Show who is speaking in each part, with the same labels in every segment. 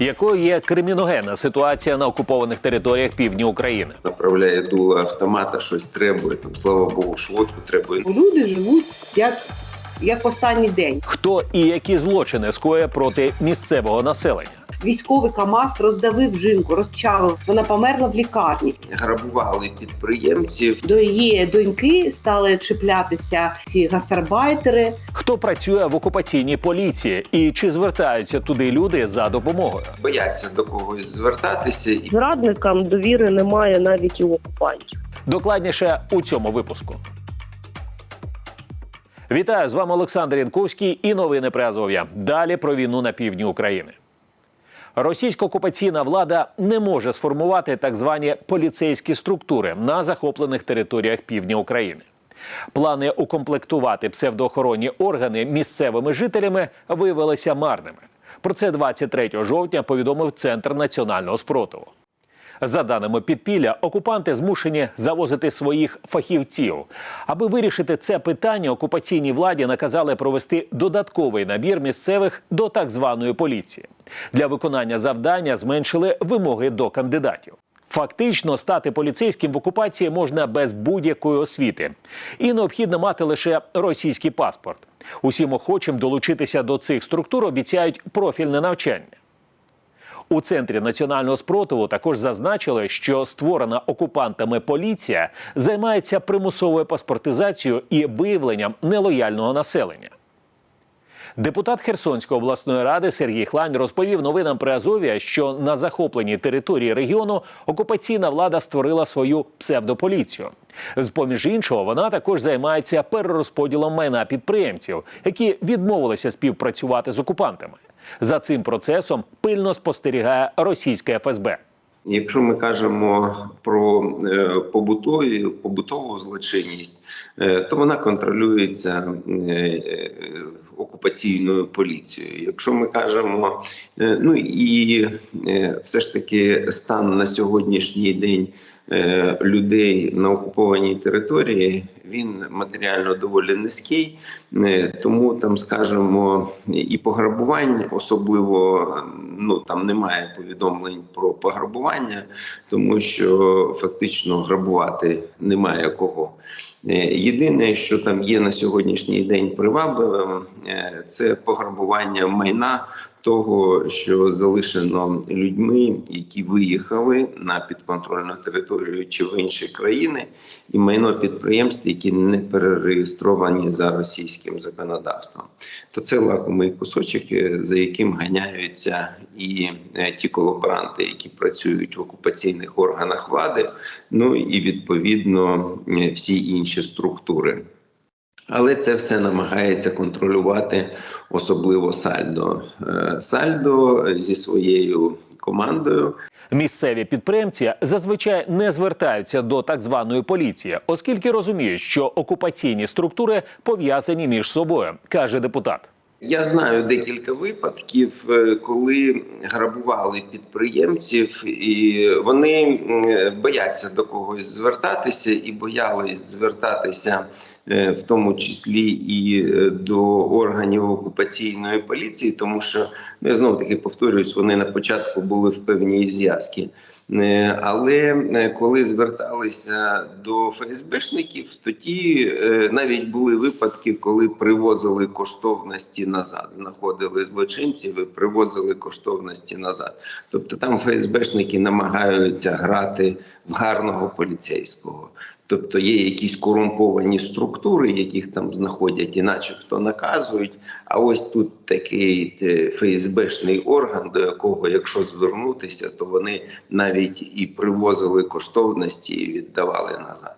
Speaker 1: Якою є криміногенна ситуація на окупованих територіях півдні України?
Speaker 2: направляє дуло автомата, щось требує. Там слава Богу, швидко требує.
Speaker 3: Люди живуть як, як останній день.
Speaker 1: Хто і які злочини скоє проти місцевого населення?
Speaker 3: Військовий КАМАЗ роздавив жінку, розчавив. Вона померла в лікарні.
Speaker 2: Грабували підприємців.
Speaker 3: До її доньки стали чіплятися ці гастарбайтери.
Speaker 1: Хто працює в окупаційній поліції і чи звертаються туди люди за допомогою?
Speaker 2: Бояться до когось звертатися
Speaker 4: Зрадникам довіри немає навіть у окупантів.
Speaker 1: Докладніше у цьому випуску. Вітаю з вами Олександр Янковський і новини при Азов'я. Далі про війну на півдні України. Російська окупаційна влада не може сформувати так звані поліцейські структури на захоплених територіях півдня України. Плани укомплектувати псевдоохоронні органи місцевими жителями виявилися марними. Про це 23 жовтня повідомив Центр національного спротиву. За даними підпілля, окупанти змушені завозити своїх фахівців. Аби вирішити це питання, окупаційній владі наказали провести додатковий набір місцевих до так званої поліції. Для виконання завдання зменшили вимоги до кандидатів. Фактично стати поліцейським в окупації можна без будь-якої освіти, і необхідно мати лише російський паспорт. Усім охочим долучитися до цих структур обіцяють профільне навчання. У центрі національного спротиву також зазначили, що створена окупантами поліція займається примусовою паспортизацією і виявленням нелояльного населення. Депутат Херсонської обласної ради Сергій Хлань розповів новинам при Азов'я, що на захопленій території регіону окупаційна влада створила свою псевдополіцію. З поміж іншого, вона також займається перерозподілом майна підприємців, які відмовилися співпрацювати з окупантами. За цим процесом пильно спостерігає російське ФСБ.
Speaker 2: Якщо ми кажемо про е, побутові, побутову злочинність, е, то вона контролюється е, окупаційною поліцією. Якщо ми кажемо, ну і все ж таки стан на сьогоднішній день людей на окупованій території, він матеріально доволі низький, Е, тому там, скажімо, і пограбувань особливо ну там немає повідомлень про пограбування, тому що фактично грабувати немає кого. Е, Єдине, що там є на сьогоднішній день привабливим, е, це пограбування майна того, що залишено людьми, які виїхали на підконтрольну територію чи в інші країни, і майно підприємств, які не перереєстровані за російським законодавством. То це лакомий кусочок, е, за яким ганяються і е, ті колаборанти, які працюють в окупаційних органах влади, ну і відповідно е, всі інші структури. Але це все намагається контролювати особливо Сальдо. Е, Сальдо зі своєю командою
Speaker 1: Місцеві підприємці зазвичай не звертаються до так званої поліції, оскільки розуміють, що окупаційні структури пов'язані між собою, каже депутат.
Speaker 2: Я знаю декілька випадків, е, коли грабували підприємців, і вони бояться до когось звертатися і боялись звертатися. Е, В тому числі і е, до органів окупаційної поліції, тому що ну, я знову таки повторююсь, вони на початку були в певній зв'язці. Е, Але коли зверталися до ФСБшників, тоді е, навіть були випадки, коли привозили коштовності назад, знаходили злочинців і привозили коштовності назад. Тобто там ФСБшники намагаються грати в гарного поліцейського. Тобто є якісь корумповані структури, яких там знаходять і начебто наказують. А ось тут такий е, ФСБшний орган, до якого, якщо звернутися, то вони навіть і привозили коштовності і віддавали назад.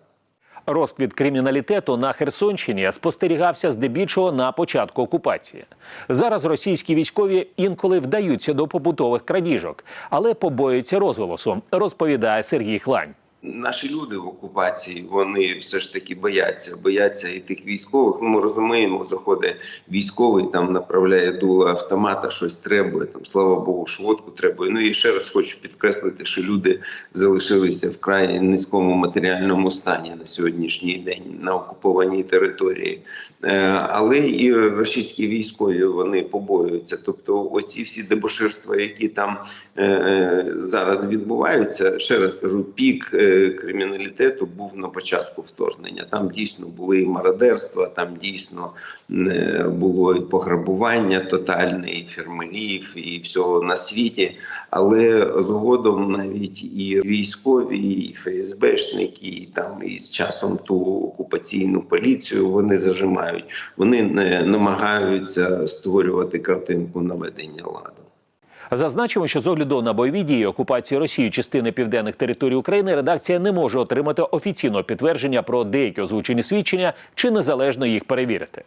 Speaker 1: Розквіт криміналітету на Херсонщині спостерігався здебільшого на початку окупації. Зараз російські військові інколи вдаються до побутових крадіжок, але побоюються розголосу, розповідає Сергій Хлань.
Speaker 2: Наші люди в окупації вони все ж таки бояться, бояться і тих військових. Ну, ми розуміємо, заходить військовий, там направляє дуло автомата, щось требує. Там слава Богу, швидку требує. Ну і ще раз хочу підкреслити, що люди залишилися в крайні низькому матеріальному стані на сьогоднішній день на окупованій території. Е, Але і російські військові вони побоюються. Тобто, оці всі дебоширства, які там е, е, зараз відбуваються, ще раз кажу, пік криміналітету був на початку вторгнення. Там дійсно були і мародерства, там дійсно е, було і пограбування тотальне, і фермерів, і всього на світі. Але згодом навіть і військові, і ФСБшники, і там і з часом ту окупаційну поліцію вони зажимають. Вони не намагаються створювати картинку наведення ладу.
Speaker 1: Зазначимо, що з огляду на бойові дії окупації Росії частини південних територій України редакція не може отримати офіційного підтвердження про деякі озвучені свідчення чи незалежно їх перевірити.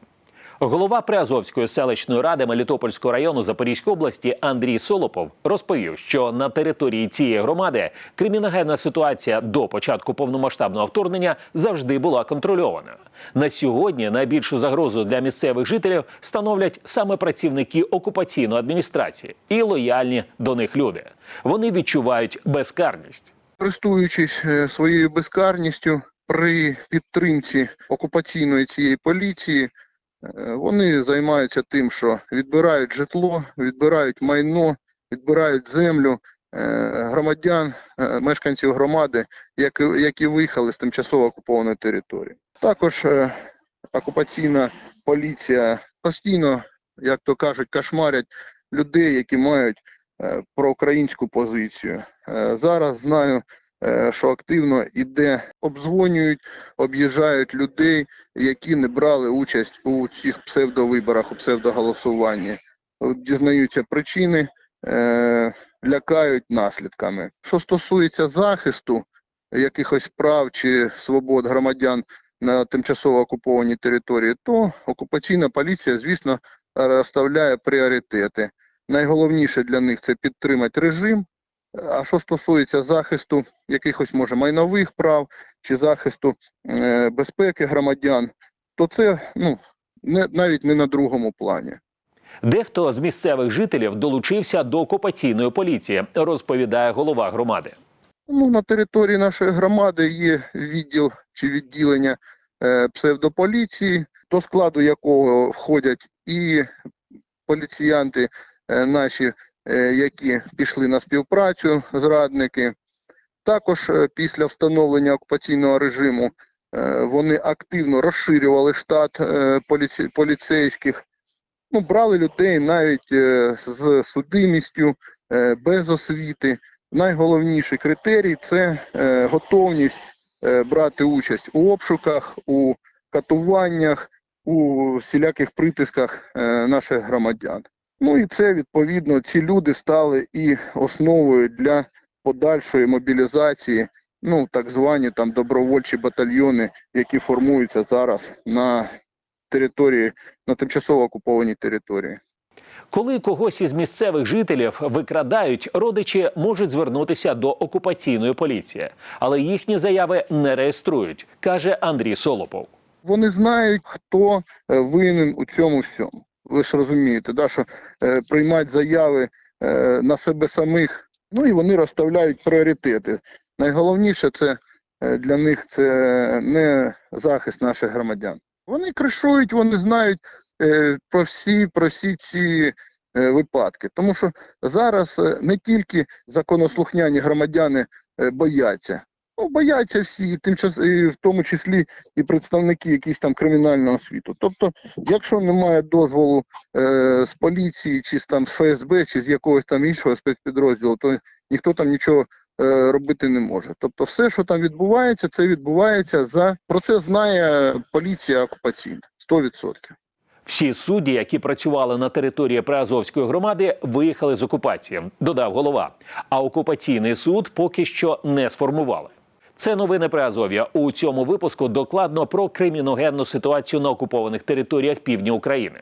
Speaker 1: Голова Приазовської селищної ради Мелітопольського району Запорізької області Андрій Солопов розповів, що на території цієї громади криміногенна ситуація до початку повномасштабного вторгнення завжди була контрольована. На сьогодні найбільшу загрозу для місцевих жителів становлять саме працівники окупаційної адміністрації і лояльні до них люди. Вони відчувають безкарність.
Speaker 5: користуючись е, своєю безкарністю при підтримці окупаційної цієї поліції, вони займаються тим, що відбирають житло, відбирають майно, відбирають землю е, громадян, е, мешканців громади, які, виїхали з тимчасово окупованої території. Також е, окупаційна поліція постійно, як то кажуть, кошмарять людей, які мають е, проукраїнську позицію. Е, Зараз знаю, е, що активно іде, обдзвонюють, об'їжджають людей, які не брали участь у цих псевдовиборах, у псевдоголосуванні. Дізнаються причини, е, лякають наслідками. Що стосується захисту якихось прав чи свобод громадян на тимчасово окупованій території, то окупаційна поліція, звісно, розставляє пріоритети. Найголовніше для них це підтримати режим. А що стосується захисту якихось може майнових прав чи захисту е, безпеки громадян, то це ну не навіть не на другому плані.
Speaker 1: Дехто з місцевих жителів долучився до окупаційної поліції, розповідає голова громади.
Speaker 5: Ну, на території нашої громади є відділ чи відділення е, псевдополіції, до складу якого входять і поліціянти е, наші, які пішли на співпрацю, зрадники. Також е, після встановлення окупаційного режиму е, вони активно розширювали штат е, поліцейських, ну, брали людей навіть е, з судимістю, е, без освіти найголовніший критерій це е, готовність е, брати участь у обшуках, у катуваннях, у всіляких притисках е, наших громадян. Ну і це відповідно ці люди стали і основою для подальшої мобілізації, ну так звані там добровольчі батальйони, які формуються зараз на території на тимчасово окупованій території.
Speaker 1: Коли когось із місцевих жителів викрадають, родичі можуть звернутися до окупаційної поліції, але їхні заяви не реєструють, каже Андрій Солопов.
Speaker 5: Вони знають, хто е, винен у цьому всьому. Ви ж розумієте, да, що е, приймати заяви е, на себе самих, ну і вони розставляють пріоритети. Найголовніше це е, для них це не захист наших громадян. Вони кришують, вони знають е, про всі про всі ці е, випадки. Тому що зараз е, не тільки законослухняні громадяни е, бояться, ну бояться всі, тим час, і в тому числі і представники якісь там кримінального світу. Тобто, якщо немає дозволу е, з поліції, чи з там з ФСБ, чи з якогось там іншого спецпідрозділу, то ніхто там нічого е, робити не може. Тобто, все, що там відбувається, це відбувається за про це знає поліція окупаційна 100%.
Speaker 1: Всі судді, які працювали на території Приазовської громади, виїхали з окупації, додав голова. А окупаційний суд поки що не сформували. Це новини Приазов'я. У цьому випуску докладно про криміногенну ситуацію на окупованих територіях півдня України.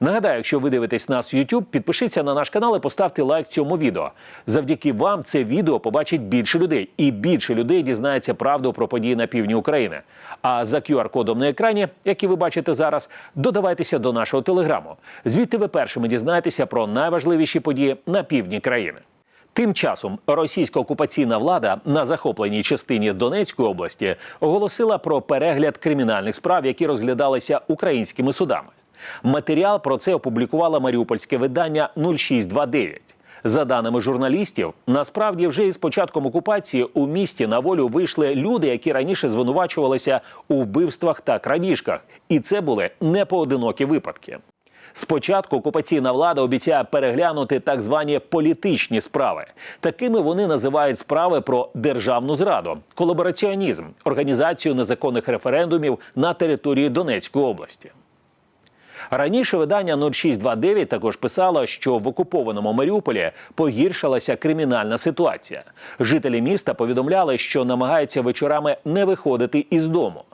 Speaker 1: Нагадаю, якщо ви дивитесь нас в YouTube, підпишіться на наш канал і поставте лайк цьому відео. Завдяки вам це відео побачить більше людей, і більше людей дізнається правду про події на півдні України. А за QR-кодом на екрані, який ви бачите зараз, додавайтеся до нашого телеграму. Звідти ви першими дізнаєтеся про найважливіші події на півдні країни. Тим часом російська окупаційна влада на захопленій частині Донецької області оголосила про перегляд кримінальних справ, які розглядалися українськими судами. Матеріал про це опублікувало маріупольське видання 0629. За даними журналістів, насправді вже із початком окупації у місті на волю вийшли люди, які раніше звинувачувалися у вбивствах та крадіжках, і це були не поодинокі випадки. Спочатку окупаційна влада обіцяє переглянути так звані політичні справи. Такими вони називають справи про державну зраду, колабораціонізм, організацію незаконних референдумів на території Донецької області. Раніше видання 0629 також писало, що в окупованому Маріуполі погіршилася кримінальна ситуація. Жителі міста повідомляли, що намагаються вечорами не виходити із дому.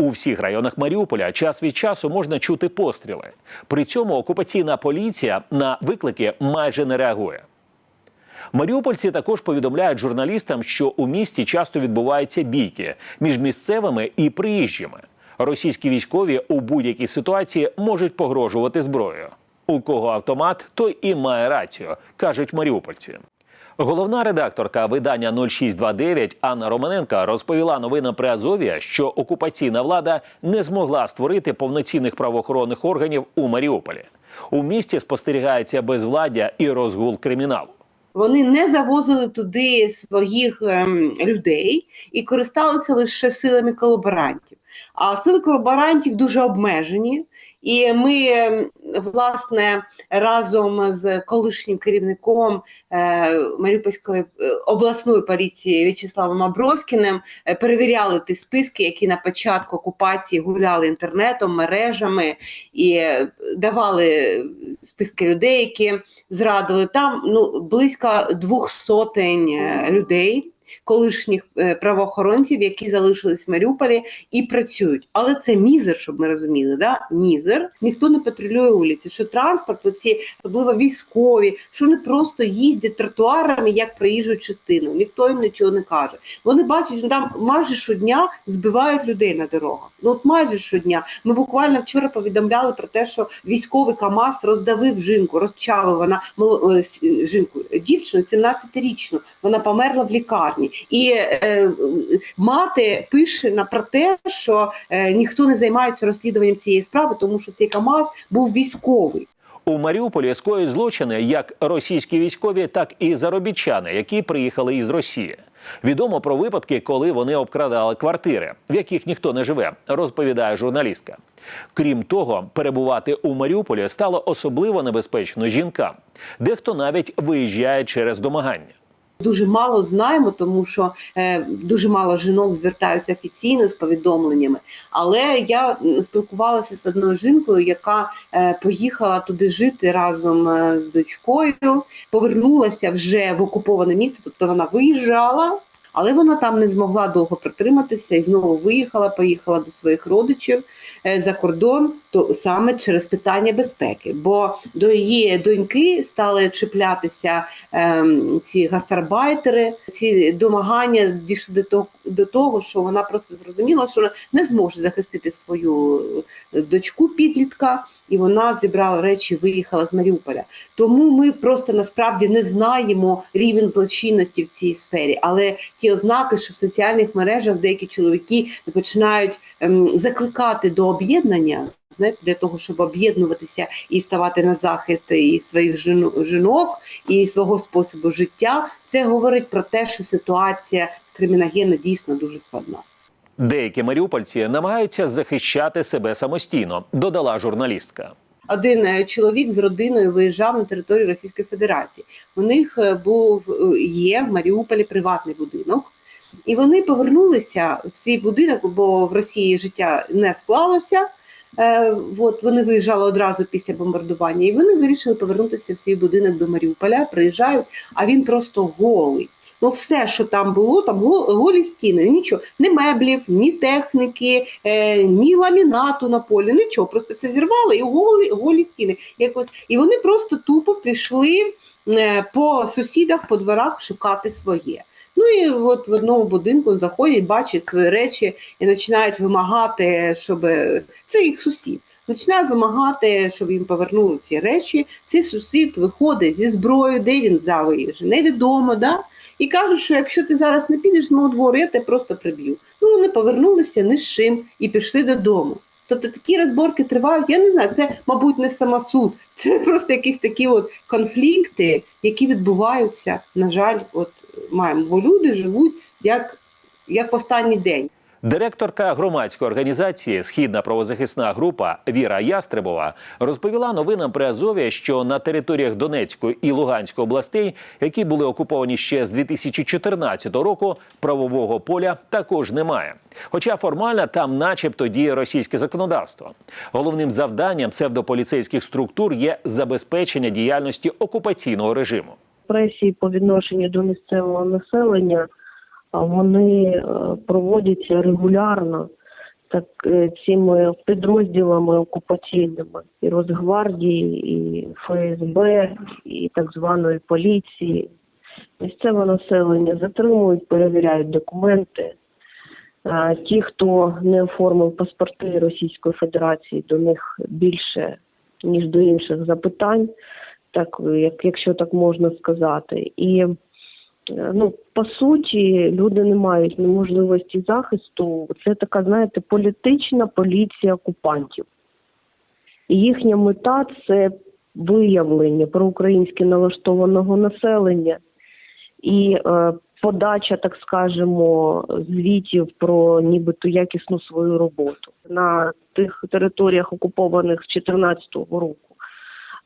Speaker 1: У всіх районах Маріуполя час від часу можна чути постріли. При цьому окупаційна поліція на виклики майже не реагує. Маріупольці також повідомляють журналістам, що у місті часто відбуваються бійки між місцевими і приїжджими. Російські військові у будь-якій ситуації можуть погрожувати зброєю. У кого автомат, той і має рацію, кажуть маріупольці. Головна редакторка видання 0629 Анна Романенка розповіла новинам при Азові, що окупаційна влада не змогла створити повноцінних правоохоронних органів у Маріуполі. У місті спостерігається безвладдя і розгул криміналу.
Speaker 3: Вони не завозили туди своїх ем, людей і користалися лише силами колаборантів. А сили колаборантів дуже обмежені. І ми, ем, власне, разом з колишнім керівником е, Маріупольської е, обласної поліції В'ячеславом Аброскіним е, перевіряли ті списки, які на початку окупації гуляли інтернетом, мережами і давали списки людей, які зрадили. Там ну, близько двох сотень людей. Колишніх е, правоохоронців, які залишились в Маріуполі і працюють, але це мізер, щоб ми розуміли. Да? Мізер ніхто не патрулює вулиці. Що транспорт, оці особливо військові, що вони просто їздять тротуарами як проїжджу частину. Ніхто їм нічого не каже. Вони бачать, що там майже щодня збивають людей на дорогах. Ну от майже щодня. Ми буквально вчора повідомляли про те, що військовий КАМАЗ роздавив жінку, розчавив вона е, с- жінку, дівчину 17-річну. Вона померла в лікарні. І е, мати пише на про те, що е, ніхто не займається розслідуванням цієї справи, тому що цей КАМАЗ був військовий.
Speaker 1: У Маріуполі скоюють злочини як російські військові, так і заробітчани, які приїхали із Росії. Відомо про випадки, коли вони обкрадали квартири, в яких ніхто не живе, розповідає журналістка. Крім того, перебувати у Маріуполі стало особливо небезпечно жінкам. Дехто навіть виїжджає через домагання.
Speaker 3: Дуже мало знаємо, тому що е, дуже мало жінок звертаються офіційно з повідомленнями. Але я спілкувалася з одною жінкою, яка е, поїхала туди жити разом е, з дочкою, повернулася вже в окуповане місто, тобто вона виїжджала. Але вона там не змогла довго протриматися і знову виїхала, поїхала до своїх родичів е, за кордон, то саме через питання безпеки. Бо до її доньки стали чіплятися ем, ці гастарбайтери, ці домагання дійшли до того, до того, що вона просто зрозуміла, що не зможе захистити свою е, дочку підлітка, і вона зібрала речі, виїхала з Маріуполя. Тому ми просто насправді не знаємо рівень злочинності в цій сфері, але ті ознаки, що в соціальних мережах деякі чоловіки починають ем, закликати до об'єднання. Знаєте, для того, щоб об'єднуватися і ставати на захист і своїх жінок, і свого способу життя, це говорить про те, що ситуація криміногенна дійсно дуже складна.
Speaker 1: Деякі маріупольці намагаються захищати себе самостійно, додала журналістка.
Speaker 3: один е, чоловік з родиною виїжджав на територію Російської Федерації. У них е, був е, є в Маріуполі приватний будинок, і вони повернулися в свій будинок, бо в Росії життя не склалося. Е, от вони виїжджали одразу після бомбардування, і вони вирішили повернутися в свій будинок до Маріуполя. Приїжджають, а він просто голий. Ну, все, що там було, там гол- голі стіни, нічого, ні меблів, ні техніки, е, ні ламінату на полі, нічого. Просто все зірвали і голі, голі стіни. Якось. І вони просто тупо пішли е, по сусідах, по дворах шукати своє. Ну і от в одному будинку заходять, бачать свої речі і починають вимагати, щоб це їх сусід. Починають вимагати, щоб їм повернули ці речі. Цей сусід виходить зі зброєю, де він взяв її вже невідомо. Да? І кажуть, що якщо ти зараз не підеш з мого двору, я тебе просто приб'ю. Ну вони повернулися ні з чим і пішли додому. Тобто такі розборки тривають. Я не знаю, це, мабуть, не самосуд, це просто якісь такі от конфлікти, які відбуваються. На жаль, от маємо, бо люди живуть як, як останній день.
Speaker 1: Директорка громадської організації Східна правозахисна група Віра Ястребова розповіла новинам при Азові, що на територіях Донецької і Луганської областей, які були окуповані ще з 2014 року, правового поля також немає. Хоча формально там, начебто, діє російське законодавство. Головним завданням псевдополіцейських структур є забезпечення діяльності окупаційного режиму.
Speaker 4: Репресії по відношенню до місцевого населення вони е, проводяться регулярно так е, цими підрозділами окупаційними і Росгвардії, і ФСБ, і так званої поліції. Місцеве населення затримують, перевіряють документи. Ті, хто не оформив паспорти Російської Федерації, до них більше ніж до інших запитань, так як якщо так можна сказати, і Е, ну по суті люди не мають можливості захисту. Це така, знаєте, політична поліція окупантів. І їхня мета це виявлення проукраїнськи налаштованого населення і е, подача, так скажемо, звітів про нібито якісну свою роботу на тих територіях, окупованих з 2014 року.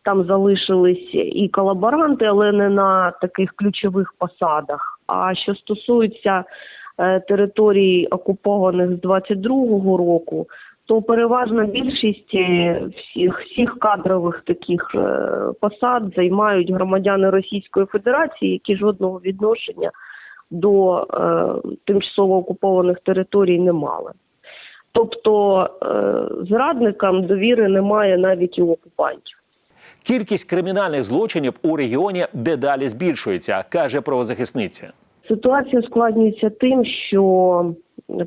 Speaker 4: Там залишились і колаборанти, але не на таких ключових посадах. А що стосується е, територій окупованих з 22-го року, то переважна більшість е, всіх всіх кадрових таких е, посад займають громадяни Російської Федерації, які жодного відношення до е, тимчасово окупованих територій не мали. Тобто е, зрадникам довіри немає навіть у окупантів.
Speaker 1: Кількість кримінальних злочинів у регіоні дедалі збільшується, каже правозахисниця.
Speaker 4: Ситуація ускладнюється тим, що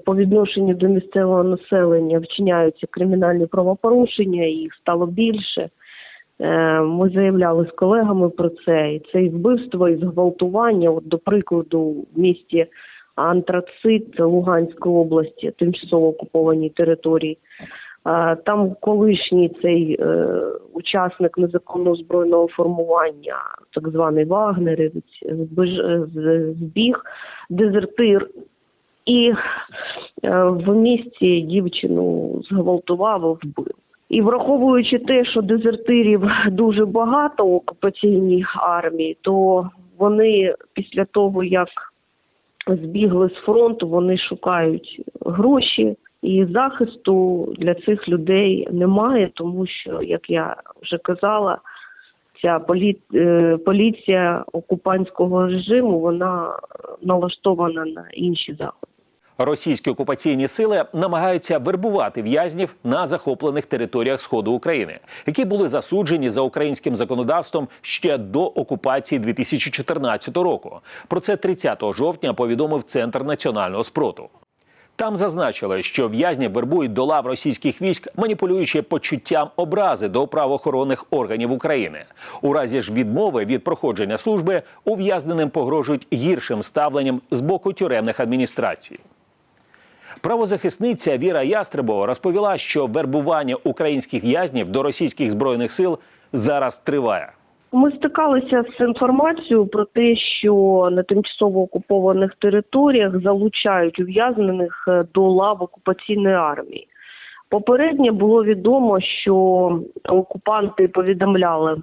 Speaker 4: по відношенню до місцевого населення вчиняються кримінальні правопорушення, їх стало більше. Е, Ми заявляли з колегами про це. І це і вбивство, і зґвалтування. От, до прикладу, в місті Антрацит Луганської області, тимчасово окупованій території. Там колишній цей е, учасник незаконного збройного формування, так званий Вагнерівець, збіг, дезертир. І е, в місті дівчину зґвалтував вбив. І враховуючи те, що дезертирів дуже багато в окупаційній армії, то вони після того, як збігли з фронту, вони шукають гроші, і захисту для цих людей немає, тому що, як я вже казала, ця полі... е, поліція окупантського режиму вона налаштована на інші заходи.
Speaker 1: Російські окупаційні сили намагаються вербувати в'язнів на захоплених територіях сходу України, які були засуджені за українським законодавством ще до окупації 2014 року. Про це 30 жовтня повідомив Центр національного спротиву. Там зазначили, що в'язнів вербують до лав російських військ, маніпулюючи почуттям образи до правоохоронних органів України. У разі ж відмови від проходження служби ув'язненим погрожують гіршим ставленням з боку тюремних адміністрацій. Правозахисниця Віра Ястребова розповіла, що вербування українських в'язнів до російських збройних сил зараз триває.
Speaker 4: Ми стикалися з інформацією про те, що на тимчасово окупованих територіях залучають ув'язнених е, до лав окупаційної армії. Попередньо було відомо, що окупанти повідомляли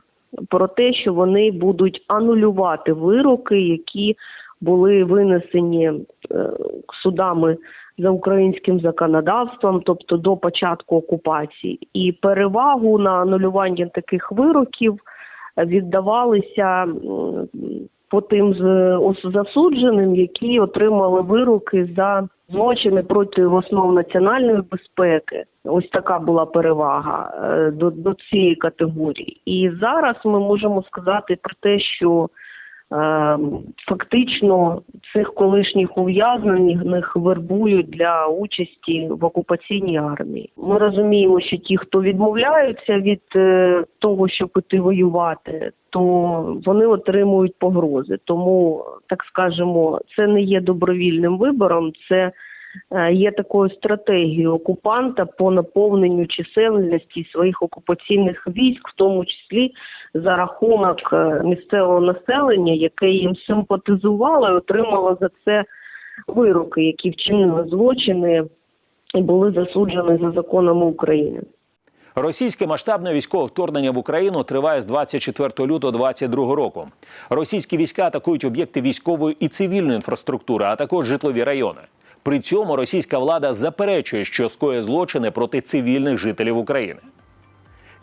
Speaker 4: про те, що вони будуть анулювати вироки, які були винесені е, судами за українським законодавством, тобто до початку окупації, і перевагу на анулювання таких вироків віддавалися по тим засудженим, які отримали вироки за злочини проти основ національної безпеки. Ось така була перевага е, до, до цієї категорії. І зараз ми можемо сказати про те, що фактично цих колишніх ув'язнених вербують для участі в окупаційній армії. Ми розуміємо, що ті, хто відмовляються від е, того, щоб іти воювати, то вони отримують погрози. Тому, так скажемо, це не є добровільним вибором, це е, є такою стратегією окупанта по наповненню чисельності своїх окупаційних військ, в тому числі за рахунок е, місцевого населення, яке їм симпатизувало і отримало за це вироки, які вчинили злочини і були засуджені за законами України.
Speaker 1: Російське масштабне військове вторгнення в Україну триває з 24 лютого 2022 року. Російські війська атакують об'єкти військової і цивільної інфраструктури, а також житлові райони. При цьому російська влада заперечує, що скоє злочини проти цивільних жителів України.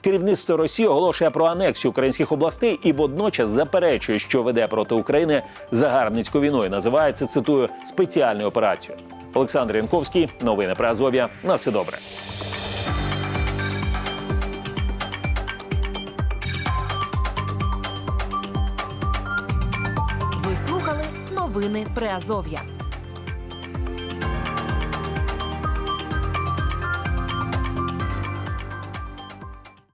Speaker 1: Керівництво Росії оголошує про анексію українських областей і водночас заперечує, що веде проти України загарбницьку війну і називає це, цитую спеціальною операцією. Олександр Янковський, новини про Азов'я. На все добре.
Speaker 6: Ви слухали новини Приазов'я.